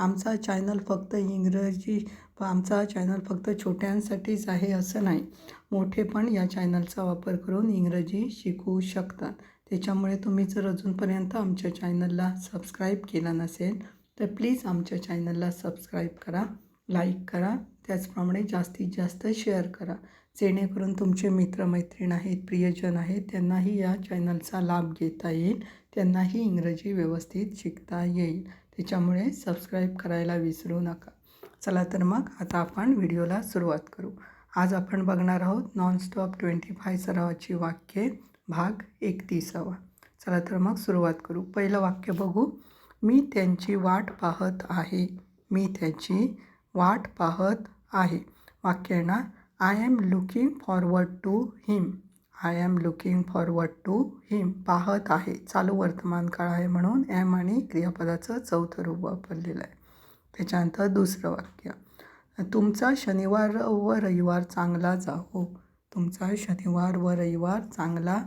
आमचा चॅनल फक्त इंग्रजी आमचा चॅनल फक्त छोट्यांसाठीच आहे असं नाही. मोठे पण या चॅनलचा वापर करून इंग्रजी शिकू शकतात. त्याच्यामुळे तुम्ही जर अजूनपर्यंत आमच्या चॅनलला सबस्क्राईब केला नसेल तर प्लीज आमच्या चॅनलला सबस्क्राईब करा लाईक करा त्याचप्रमाणे जास्तीत जास्त शेअर करा. जेणेकरून तुमचे मित्रमैत्रीण आहेत प्रियजन आहेत त्यांनाही या चॅनलचा लाभ घेता येईल त्यांनाही इंग्रजी व्यवस्थित शिकता येईल. त्याच्यामुळे सबस्क्राईब करायला विसरू नका. चला तर मग आता आपण व्हिडिओला सुरुवात करू. आज आपण बघणार आहोत नॉनस्टॉप ट्वेंटी फाय सरावाची वाक्ये भाग एकतीसावा. चला तर मग सुरुवात करू. पहिलं वाक्य बघू. मी त्यांची वाट पाहत आहे. मी त्याची वाट पाहत आहे. वाक्य आहे ना I am looking forward to him I am looking forward to him पाहत आहे. चालू वर्तमान काळ आहे म्हणून एम आणि क्रियापदाचं चौथं रूप वापरलेलं आहे. त्याच्यानंतर दुसरं वाक्य. तुमचा शनिवार व रविवार चांगला जाओ तुमचा शनिवार व रविवार चांगला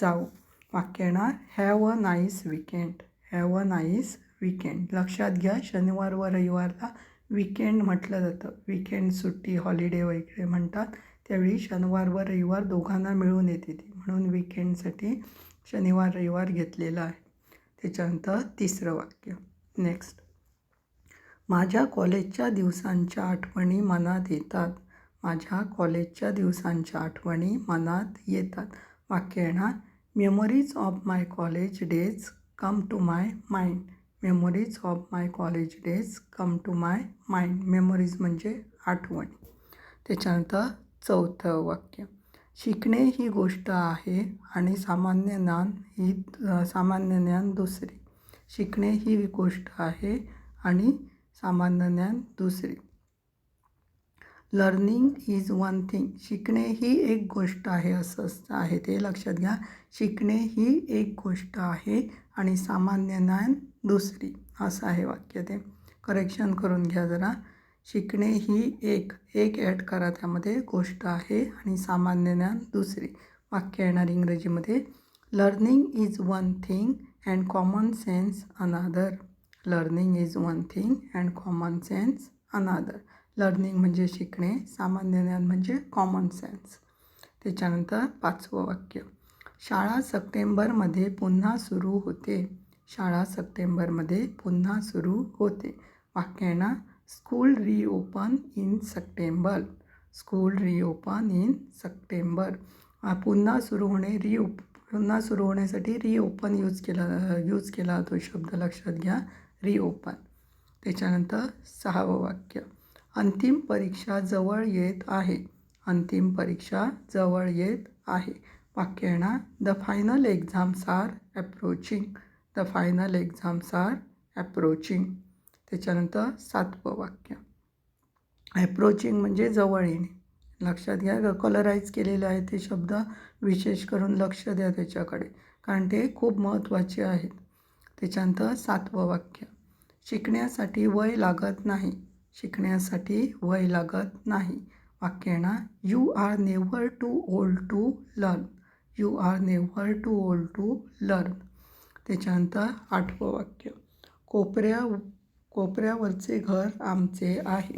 जाओ वाक्य येणार have a nice weekend have a nice weekend लक्षात घ्या शनिवार व रविवारला विकेंड म्हटलं जातं. विकेंड सुट्टी हॉलिडे वगैरे म्हणतात. त्यावेळी शनिवार व रविवार दोघांना मिळून येते ती. म्हणून विकेंडसाठी शनिवार रविवार घेतलेला आहे. त्याच्यानंतर तिसरं वाक्य. नेक्स्ट माझ्या कॉलेजच्या दिवसांच्या आठवणी मनात येतात. माझ्या कॉलेजच्या दिवसांच्या आठवणी मनात येतात. वाक्य येणार. Memories of my college days come to my mind memories of my college days come to my mind memories म्हणजे आठवणी. त्याच्यानंतर चौथं वाक्य. शिकणे ही गोष्ट आहे आणि सामान्य ज्ञान ही सामान्य ज्ञान दुसरी. शिकणे ही गोष्ट आहे आणि सामान्य ज्ञान दुसरी. लर्निंग इज वन थिंग शिकणे ही एक गोष्ट आहे असं आहे ते लक्षात घ्या. शिकणे ही एक गोष्ट आहे आणि सामान्य ज्ञान दुसरी. असं आहे वाक्य ते. करेक्शन करून घ्या जरा. शिकणे ही एक एक ॲड करा त्यामध्ये गोष्ट आहे आणि सामान्य ज्ञान दुसरी. वाक्य येणार इंग्रजीमध्ये. Learning is one thing and common sense another learning is one thing and common sense another learning म्हणजे शिकणे सामान्य ज्ञान म्हणजे कॉमन सेन्स त्याच्यानंतर पाचवं वाक्य. शाळा सप्टेंबरमध्ये पुन्हा सुरू होते. शाळा सप्टेंबरमध्ये पुन्हा सुरू होते. वाक्य येणार school reopen in September school reopen in September पुन्हा सुरू होणे रिओप पुन्हा सुरू होण्यासाठी रिओपन यूज केला यूज केला तो शब्द. लक्षात घ्या रिओपन त्याच्यानंतर सहावं वाक्य. अंतिम परीक्षा जवळ येत आहे. अंतिम परीक्षा जवळ येत आहे. वाक्य येणार the final exams are approaching the final exams are approaching त्याच्यानंतर सातवं वाक्य. ॲप्रोचिंग म्हणजे जवळ येणे. लक्षात घ्या कलराईज केलेले आहे ते शब्द. विशेष करून लक्ष द्या त्याच्याकडे. कारण ते खूप महत्त्वाचे आहेत. त्याच्यानंतर सातवं वाक्य. शिकण्यासाठी वय लागत नाही. शिकण्यासाठी वय लागत नाही. वाक्य येणार you are never too old to learn you are never too old to learn त्याच्यानंतर आठवं वाक्य. कोपऱ्या कोपऱ्यावरचे घर आमचे आहे.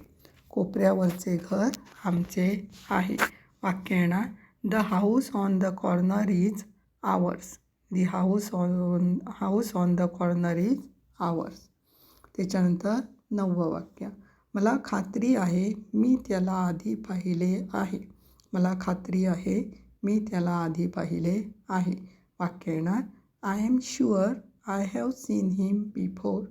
कोपऱ्यावरचे घर आमचे आहे. वाक्य येणार the house on the corner is ours the house on house on the corner is ours त्याच्यानंतर नववं वाक्य मला खात्री आहे मी त्याला आधी पाहिले आहे. मला खात्री आहे मी त्याला आधी पाहिले आहे. वाक्य येणार I am sure I have seen him before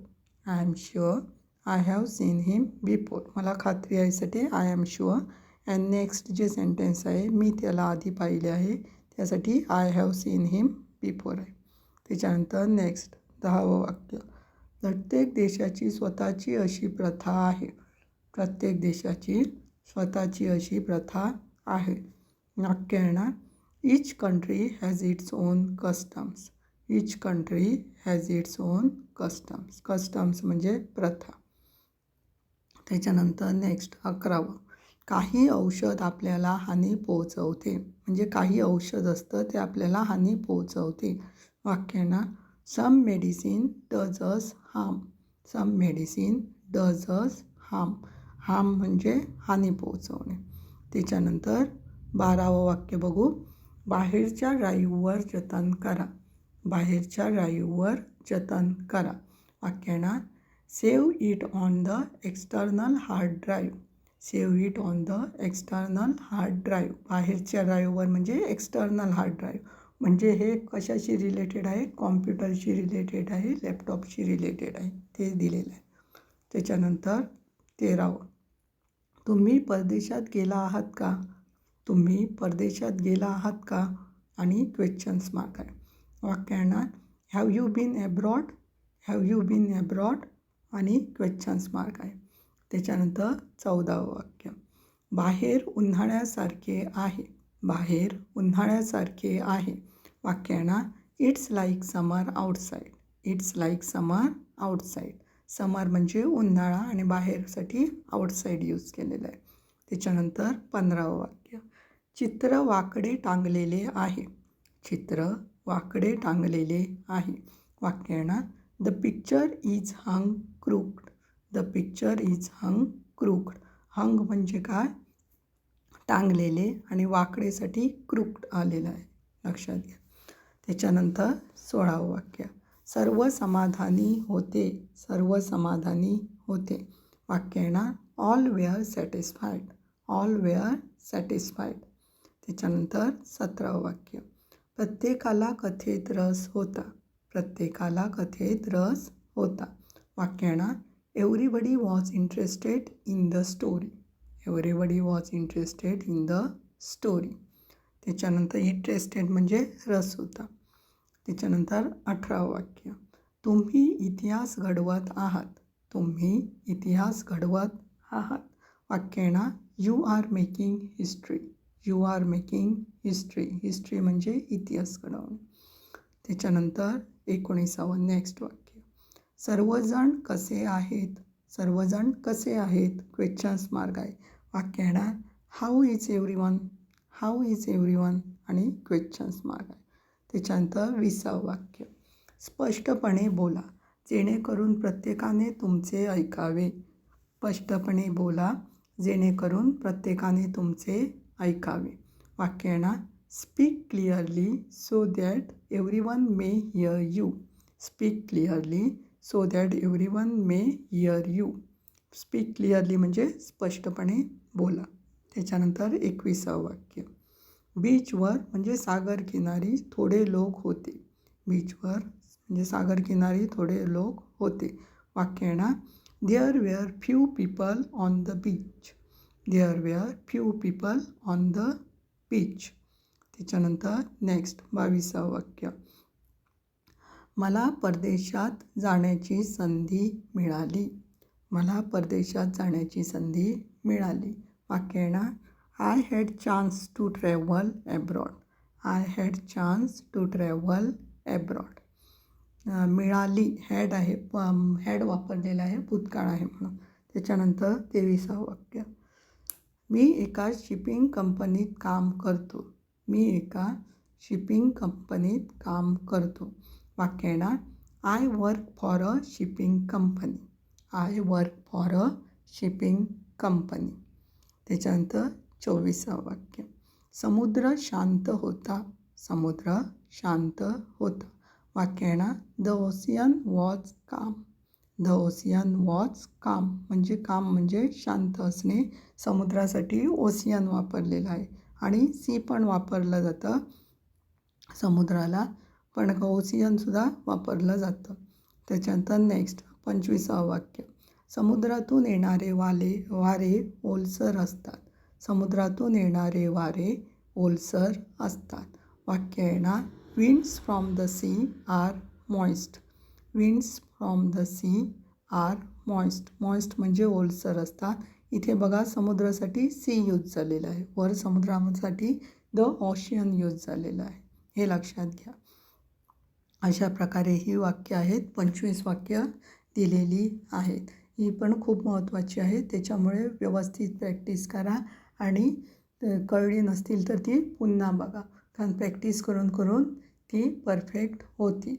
I am sure I have seen him before मला खात्री आहेसाठी I am sure and next जे सेंटेन्स आहे मी त्याला आधी पाहिले आहे. त्यासाठी I have seen him before आहे. त्याच्यानंतर नेक्स्ट दहावं वाक्य. प्रत्येक देशाची स्वतःची अशी प्रथा आहे. प्रत्येक देशाची स्वतःची अशी प्रथा आहे. वाक्य येणार each country has its own customs each country has its own customs customs म्हणजे प्रथा. त्याच्यानंतर नेक्स्ट अकरावं. काही औषध आपल्याला हानी पोहोचवते. म्हणजे काही औषध असतं ते आपल्याला हानी पोहोचवते. वाक्यांना some medicine does us harm some medicine does us harm harm म्हणजे हानी पोहोचवणे. त्याच्यानंतर बारावं वाक्य बघू. बाहेरच्या ड्राईव्हवर जतन करा. बाहेरच्या ड्राईव्हवर जतन करा. वाक्याना save it on the external hard drive. Save it on the external hard drive. बाहेरच्या ड्राईव्हवर म्हणजे एक्स्टर्नल हार्ड ड्राईव्ह. म्हणजे हे कशाशी रिलेटेड आहे? कॉम्प्युटरशी रिलेटेड आहे लॅपटॉपशी रिलेटेड आहे. ते दिलेलं आहे. त्याच्यानंतर तेरावं. तुम्ही परदेशात गेला आहात का? तुम्ही परदेशात गेला आहात का? आणि क्वेश्चन्स मार्क आहे. वाक्याना have you been abroad have you been abroad आणि क्वेश्चन्स मार्क आहे. त्याच्यानंतर चौदावं वाक्य. बाहेर उन्हाळ्यासारखे आहे. बाहेर उन्हाळ्यासारखे आहे. वाक्याना it's like summer outside it's like summer outside summer म्हणजे उन्हाळा आणि बाहेरसाठी आउटसाईड यूज केलेलं आहे. त्याच्यानंतर पंधरावं वाक्य. चित्र वाकडे टांगलेले आहे. चित्र वाकडे टांगलेले आहे. वाक्याना the picture is hung crooked. The picture is hung crooked. Hung म्हणजे काय? टांगलेले आणि वाकडेसाठी क्रूक्ड आलेलं आहे. लक्षात घ्या. त्याच्यानंतर सोळावं वाक्य. सर्व समाधानी होते. सर्व समाधानी होते. वाक्य येणार all were satisfied. All were satisfied. त्याच्यानंतर सतरावं वाक्य. प्रत्येकाला कथेत रस होता. प्रत्येकाला कथेत रस होता. वाक्य everybody was interested in the story everybody was interested in the story त्याच्यानंतर इंटरेस्टेड म्हणजे रस होता. त्याच्यानंतर अठरावं वाक्य तुम्ही इतिहास घडवत आहात. तुम्ही इतिहास घडवत आहात. वाक्य you are making history you are making history history म्हणजे इतिहास घडवणे. त्याच्यानंतर एकोणीसावं नेक्स्ट वाक्य. सर्वजण कसे आहेत? सर्वजण कसे आहेत? क्वेश्चन्स मार्ग आहे. वाक्य येणार how is every one how is every one आणि क्वेश्चन्स मार्ग आहे. त्याच्यानंतर विसावं वाक्य. स्पष्टपणे बोला. जेणेकरून प्रत्येकाने तुमचे ऐकावे. स्पष्टपणे बोला. जेणेकरून प्रत्येकाने तुमचे ऐकावे. वाक्यांना speak clearly so that every one may hear you speak clearly so that every one may hear you speak clearly म्हणजे स्पष्टपणे बोला. त्याच्यानंतर एकविसावं वाक्य. बीचवर म्हणजे सागर किनारी थोडे लोक होते. बीचवर म्हणजे सागर किनारी थोडे लोक होते. वाक्य येणार there were few people on the beach there were few people on the beach त्याच्यानंतर नेक्स्ट बावीसावं वाक्य. मला परदेशात जाण्याची संधी मिळाली. मला परदेशात जाण्याची संधी मिळाली. वाक्य येणार I had chance to travel abroad I had chance to travel abroad मिळाली हॅड आहे प हॅड वापरलेला आहे भूतकाळ आहे म्हणून. त्याच्यानंतर तेविसावं वाक्य. मी एका शिपिंग कंपनीत काम करतो. मी एका शिपिंग कंपनीत काम करतो. वाक्य येणार I work for a shipping company I work for a shipping company त्याच्यानंतर चोवीसावं वाक्य. समुद्र शांत होता. समुद्र शांत होता. वाक्य येणार the ocean was calm the ocean was calm म्हणजे काम म्हणजे शांत असणे समुद्रासाठी ओसियन वापरलेलं आहे. आणि सी पण वापरलं जातं. समुद्राला पण ओसियनसुद्धा वापरलं जातं. त्याच्यानंतर नेक्स्ट पंचवीसावं वाक्य. समुद्रातून येणारे वाले वारे ओलसर असतात. समुद्रातून येणारे वारे ओलसर असतात. वाक्य येणार. Winds from the sea are moist winds from the sea are moist. Moist म्हणजे ओलसर असतात. इथे बघा समुद्रासाठी सी यूज झालेलं आहे. वर समुद्रासाठी द ऑशियन यूज झालेलं आहे. हे लक्षात घ्या. अशा प्रकारे ही वाक्य आहेत. पंचवीस वाक्य दिलेली आहेत. ही पण खूप महत्त्वाची आहे. त्याच्यामुळे व्यवस्थित प्रॅक्टिस करा आणि कळली नसतील तर ती पुन्हा बघा. कारण प्रॅक्टिस करून करून ती परफेक्ट होतील.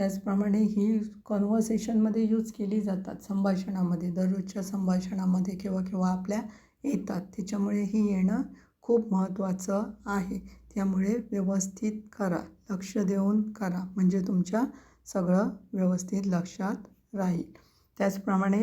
त्याचप्रमाणे ही कॉन्व्हर्सेशनमध्ये यूज केली जातात. संभाषणामध्ये दररोजच्या संभाषणामध्ये केव्हा केव्हा आपल्या येतात. त्याच्यामुळे ही येणं खूप महत्त्वाचं आहे. त्यामुळे व्यवस्थित करा. लक्ष देऊन करा. म्हणजे तुमच्या सगळं व्यवस्थित लक्षात राहील. त्याचप्रमाणे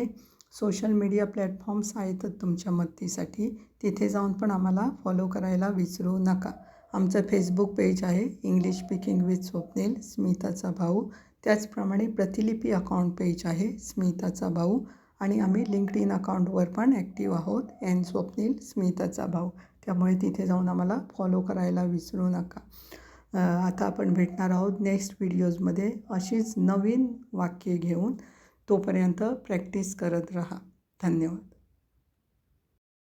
सोशल मीडिया प्लॅटफॉर्म्स आहेतच तुमच्या मदतीसाठी. तिथे जाऊन पण आम्हाला फॉलो करायला विसरू नका. आमचं फेसबुक पेज आहे. इंग्लिश स्पीकिंग विथ स्वप्नील स्मिताचा भाऊ. त्याचप्रमाणे प्रतिलिपी अकाउंट पेज आहे स्मिताचा भाऊ. आणि आम्ही लिंक्ड इन अकाउंटवर पण ॲक्टिव्ह आहोत. एन स्वप्नील स्मिताचा भाऊ. त्यामुळे तिथे जाऊन आम्हाला फॉलो करायला विसरू नका. आता आपण भेटणार आहोत नेक्स्ट व्हिडिओजमध्ये अशीच नवीन वाक्ये घेऊन तोपर्यंत प्रॅक्टिस करत राहा. धन्यवाद.